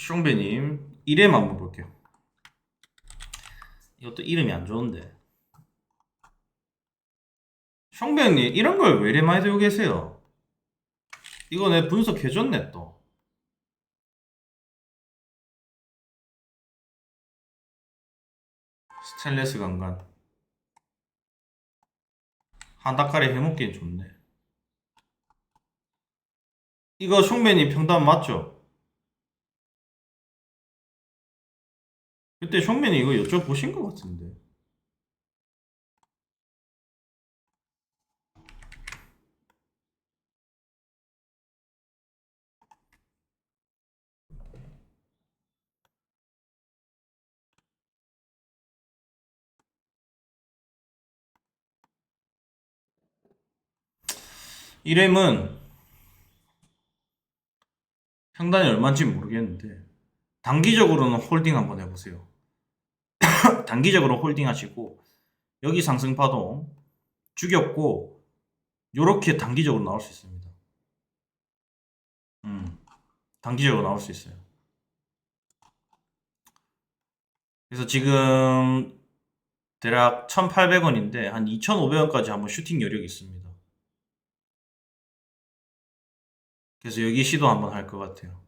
숑배님 이름 한번 볼게요. 이것도 이름이 안 좋은데. 숑배님 이런 걸 왜 이래 많이 들고 계세요? 이거 내 분석해줬네 또. 스테인레스 강간. 한 닭가리 해먹기엔 좋네. 이거 숑배님 평단 맞죠? 그때 숑맨이 이거 여쭤보신 것 같은데. 이름은 평단이 얼마인지 모르겠는데 단기적으로는 홀딩 한번 해보세요. 단기적으로 홀딩 하시고 여기 상승 파동 죽였고 요렇게 단기적으로 나올 수 있습니다. 음, 단기적으로 나올 수 있어요. 그래서 지금 대략 1,800원인데 한 2,500원까지 한번 슈팅 여력이 있습니다. 그래서 여기 시도 한번 할 것 같아요.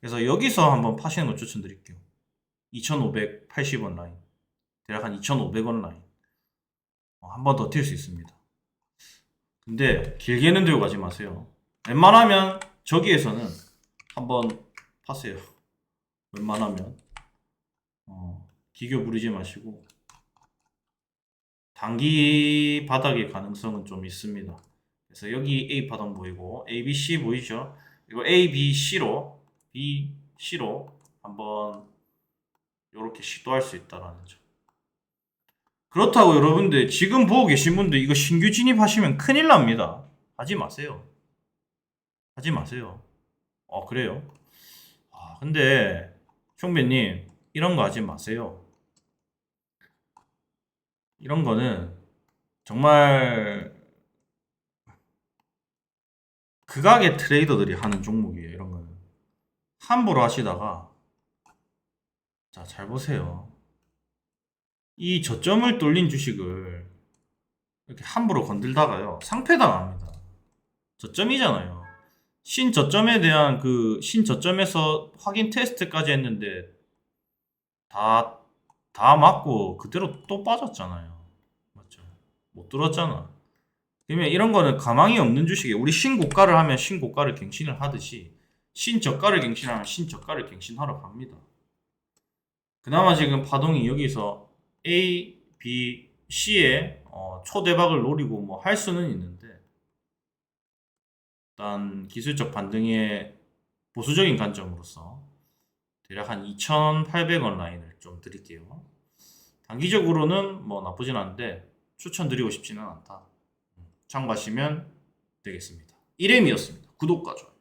그래서 여기서 한번 파시는 거 추천드릴게요. 2,580원 라인. 대략 한 2,500원 라인. 어, 한번더튈수 있습니다. 근데 길게는 들고 가지 마세요. 웬만하면 저기에서는 한번 파세요. 웬만하면. 어, 기교 부리지 마시고. 단기 바닥의 가능성은 좀 있습니다. 그래서 여기 A 파동 보이고 A, B, C 보이죠? 이거 A, B, C로 B, C로 한번 이렇게 시도할 수 있다라는 점. 그렇다고 여러분들 지금 보고 계신 분들 이거 신규 진입하시면 큰일 납니다. 하지 마세요. 하지 마세요. 어 그래요? 아 근데 총배님 이런 거 하지 마세요. 이런 거는 정말 극악의 트레이더들이 하는 종목이에요. 이런 거는 함부로 하시다가 자 잘 보세요. 이 저점을 뚫린 주식을 이렇게 함부로 건들다가요 상패당합니다. 저점이잖아요. 신저점에 대한 그 신저점에서 확인 테스트까지 했는데 다 다 맞고 그대로 또 빠졌잖아요. 맞죠? 못 들었잖아. 그러면 이런 거는 가망이 없는 주식에 우리 신고가를 하면 신고가를 갱신을 하듯이 신저가를 갱신하면 신저가를 갱신하러 갑니다. 그나마 지금 파동이 여기서 A, B, C의 어, 초대박을 노리고 뭐 할 수는 있는데 일단 기술적 반등의 보수적인 관점으로서 대략 한 2,800원 라인을 좀 드릴게요. 단기적으로는 뭐 나쁘진 않은데 추천드리고 싶지는 않다. 참고하시면 되겠습니다. 1M이었습니다. 구독과 좋아요.